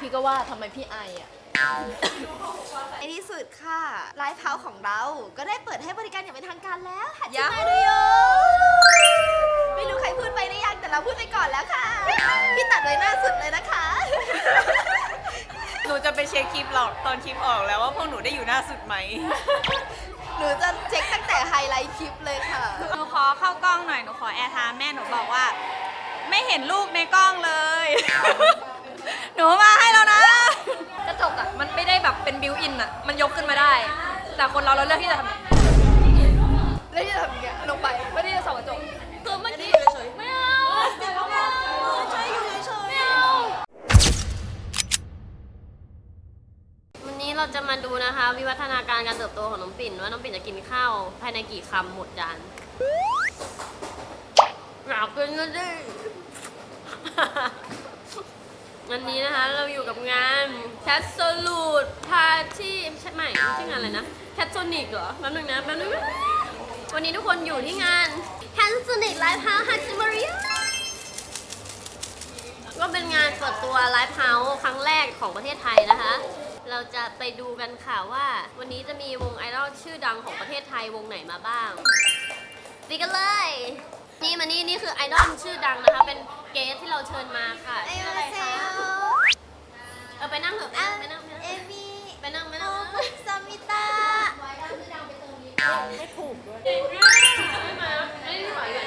พี่ก็ว่าทำไมพี่ไออะ ในที่สุดค่ะไลฟ์เฮาส์ของเรา ก็ได้เปิดให้บริการอย่างเป็นทางการแล้วหัดยัจิงมาดูโยไม่รู้ใครพูดไปหรือยังแต่เราพูดไปก่อนแล้วค่ะ พี่ตัดไว้หน้าสุดเลยนะคะ หนูจะไปเช็คคลิปหรอกตอนคลิปออกแล้วว่าพวกหนูได้อยู่หน้าสุดไหม หนูจะเช็คตั้งแต่ไฮไลท์คลิปเลยค่ะ หนูขอเข้ากล้องหน่อย หนูขอแอร์ไทม์แม่หนูบอกว่า ไม่เห็นลูกในกล้องเลย หนูมาให้แล้วนะ กระจกอะมันไม่ได้แบบเป็นบิวอินอะ มันยกขึ้นมาได้ แต่คนเราเราเลือกที่จะทำเลือกที่จะทำอย่างเงี้ยลงไปไม่ได้จะส่องกระจกคือเมื่อกี้ไม่เอาไม่เอาใช้อยู่เฉยๆไม่เอาวันนี้เราจะมาดูนะคะ วิวัฒนาการการเติบโตของน้องปิ่นว่าน้องปิ่นจะกินข้าวภายในกี่คำหมดจานอยากกินก็ดิ วันนี้นะคะเราอยู่กับงาน Cat Salute Party ใช่ไหมชื่องานอะไรนะ Cat Sonic เหรอแป๊บนึงนะแป๊บนึงนะวันนี้ทุกคนอยู่ที่งาน Cat Sonic Live House h a t i m a r i ก็เป็นงานเปิดตัวไลฟ์เฮาส์ครั้งแรกของประเทศไทยนะคะ เราจะไปดูกันค่ะว่า วันนี้จะมีวงไอดอลชื่อดังของประเทศไทยวงไหนมาบ้างไปกันเลย นี่มานี่นี่คือไอดอลชื่อดังนะคะ เป็นเกสที่เราเชิญมาค่ะชื่ออะไรคะเออไปนั่งเถอะไปนั่งไปนั่งไปเอนั่งมี่ไปนั่งไปโนนั่งบุสมิตาไม่มาไม่นี่หวานอยู่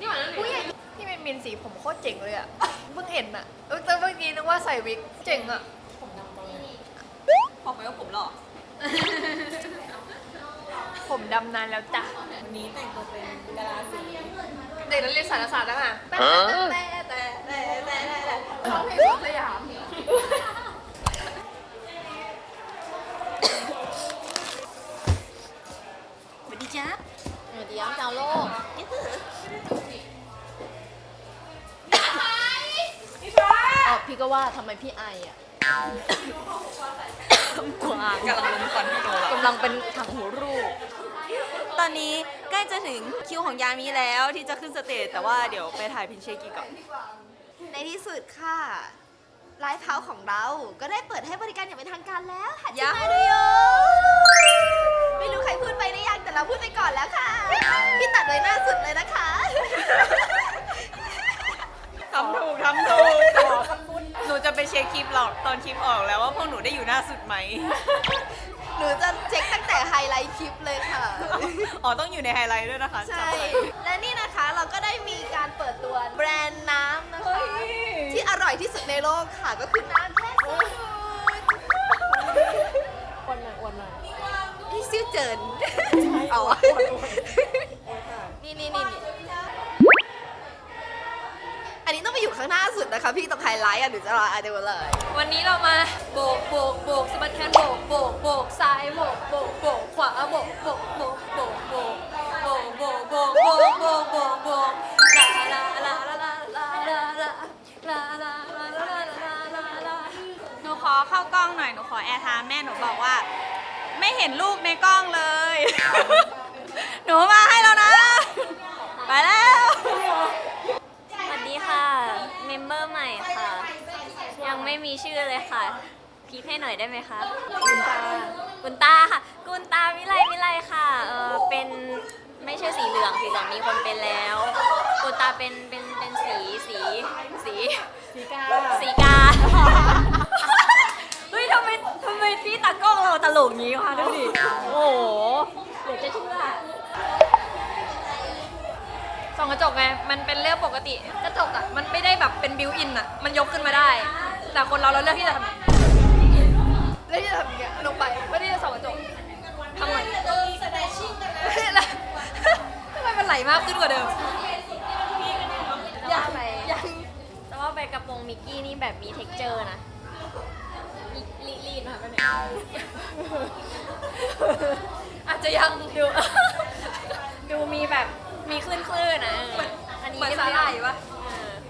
นี่หวานนั่นผู้ใหญ่ที่เป็นมินสีผมโคตรเจ๋งเลยอะเพิ่งเห็นอะเออแต่เมื่อกี้นึกว่าใส่วิกเจ๋งอะบอกไปว่าผมหล่อ ผมดำนานแล้วจ้ะวันนี้แต่งตัวเป็นดาราสีเด็กนักเรียนสารศาสตร์นะคะแต่แต่แต่แต่แต่แต่ร้องเพลงสวนสยามสวัสดีจ้าสวัสดีครับชาวโลกอ๋อพี่ก็ว่าทำไมพี่ไออะกวางกำลังลงก่อนพี่โตละกำลังเป็นถังหูรูป ตอนนี้ใกล้จะถึงคิวของยามีแล้วที่จะขึ้นสเตจแต่ว่าเดี๋ยวไปถ่ายพินเชกีก่อน ในที่สุดค่ะไลฟ์เฮาส์ของเรา ก็ได้เปิดให้บริการอย่างเป็นทางการแล้วหัดจิยัมาดูโยไม่รู้ใครพูดไปหรือยังแต่เราพูดไปก่อนแล้วค่ะ พี่ตัดไว้หน้าสุดเลยนะคะทำถูกทำถูกหนูจะไปเช็คคลิปหรอกตอนคลิปออกแล้วว่าพวกหนูได้อยู่หน้าสุดไหม หนูจะเช็คตั้งแต่ไฮไลท์คลิปเลยค่ะ อ๋อ ต้องอยู่ในไฮไลท์ด้วยนะคะใช่ และนี่นะคะเราก็ได้มีการเปิดตัวแบรนด์น้ำนะคะ ที่อร่อยที่สุดในโลกค่ะก็คือน้ำแค่สูตรวันหน่อยวันหน่อยที่ซิ่วเจิน คะพี่ต้องไฮไลท์อะหนูจะรออะเดี๋ยวเลย วันนี้เรามาโบกโบกโบกสะบัดแขนโบกโบกโบกซ้ายโบกโบกโบกขวาโบกโบกโบกโบกโบกโบกโบกโบกโบกโบกโบกโบกลาลาลาลาลาลาลาลาลาลาลาลาลาลาลาหนูขอเข้ากล้องหน่อยหนูขอแอร์ไทม์แม่หนูบอกว่า ไม่เห็นลูกในกล้องเลย หนูมาให้แล้วนะ ไปแล้ว สวัสดีค่ะเมมเบอร์ใหม่ค่ะ ยังไม่มีชื่อเลยค่ะ พีคให้หน่อยได้ไหมคะ กุนตา กุนตาค่ะ กุนตาวิไลวิไลค่ะ เออเป็นไม่ใช่สีเหลือง สีเหลืองมีคนเป็นแล้ว กุนตาเป็นเป็นเป็นสีสีสีสีกาสีกา เฮ้ยทำไมทำไมพี่ตากล้องเราตลกงี้วะดูดิโอ้โหเดี๋ยวจะเชื่อส่องกระจกไง มันเป็นเรื่องปกติ กระจกอะ มันไม่ได้แบบเป็นบิวอินอะ มันยกขึ้นมาได้ แต่คนเราเราเลือกที่จะทำเลือกที่จะทำอย่างเงี้ยลงไปไม่ได้จะส่องกระจกทำไมแล้วทำไมมันไหลมากขึ้นกว่าเดิมจะว่าไปจะว่าไปกระโปรงมิกกี้นี่แบบมีเท็กเจอร์นะลีลีดมาแบบนี้อาจจะยังดูดูมีแบบมีคลื่นคลื่นๆนะอันนี้เหมือนสาหร่ายปะ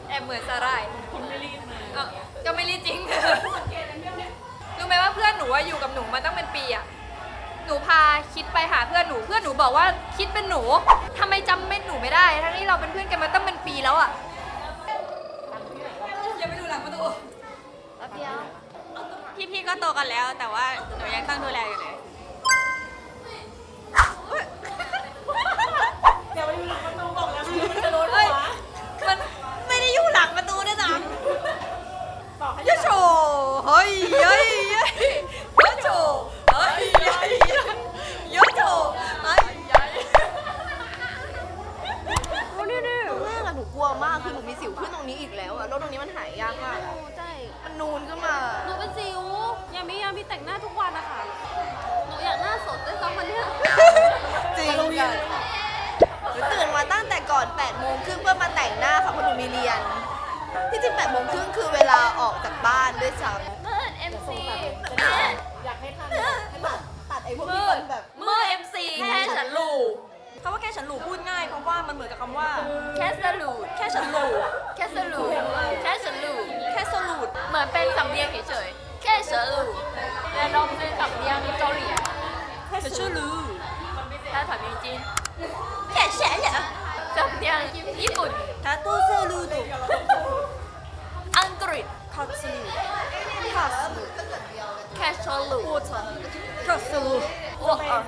แอบเหมือนสาหร่ายคุณไม่รีดมาก็ไม่รีดจริง รู้ไหม ว่าเพื่อนหนูอะอยู่กับหนูมาตั้งเป็นปีอะหนูพาคิดไปหาเพื่อนหนูเพื่อนหนูบอกว่าคิดเป็นหนูทำไมจำเป็นหนูไม่ได้ ทั้งที่เราเป็นเพื่อนกันมาตั้งเป็นปีแล้วอะอย่าไปดูหลังประตูแป๊บเดียวพี่ๆก็โตกันแล้ว แต่ว่าหนูยังต้องดูแลอยู่เลย เฮ้ยมันไม่ได้อยู่หลังประตูด้วยซ้ำยะโชเฮ้ยเฮ้ยเฮ้ยยะโชเฮ้ยเฮ้ยยะโชเฮ้ยเฮ้ย โอ้นี่นี่แรกอะหนูกลัวมาก คือหนูมีสิวขึ้นตรงนี้อีกแล้วอะแล้วตรงนี้มันหายยากมากอะใช่ มันนูนขึ้นมา หนูเป็นสิวยังมียังมีแต่งหน้าทุกวันนะคะหนูอยากหน้าสดด้วยซ้ำวันเนี้ยจริงกันหนูตื่นมาตั้งแต่ก่อน8โมงครึ่งเพื่อมาแต่งหน้าค่ะเพราะหนูมีเรียน ที่จริง8โมงครึ่งคือเวลาออกจากบ้านด้วยซ้ำ เมื่อ MC อยากให้ทันให้ตัด ตัดไอ้พวกที่มันแบบ เมื่อ MC แค่ฉันรู้ คำว่าแค่ ค่ฉันหลูพูดง่ายเพราะว่ามันเหมือนกับคำว่า แค่สลูดแค่ฉันหลูแค่สลูดแค่ฉันหลูแค่สลูดเหมือนเป็นสำเนียงเฉยๆแค่ฉันหลูแต่ลองเป็นสำเนียงเกาหลีแค่ฉันหลูถ้าถามจริงแค่ฉันเหรอสำเนียงญี่ปุ่นถ้าตู้เซลูดูอังกฤษคอสลูคอสลูแค่ฉันหลูคอสลูวอกออ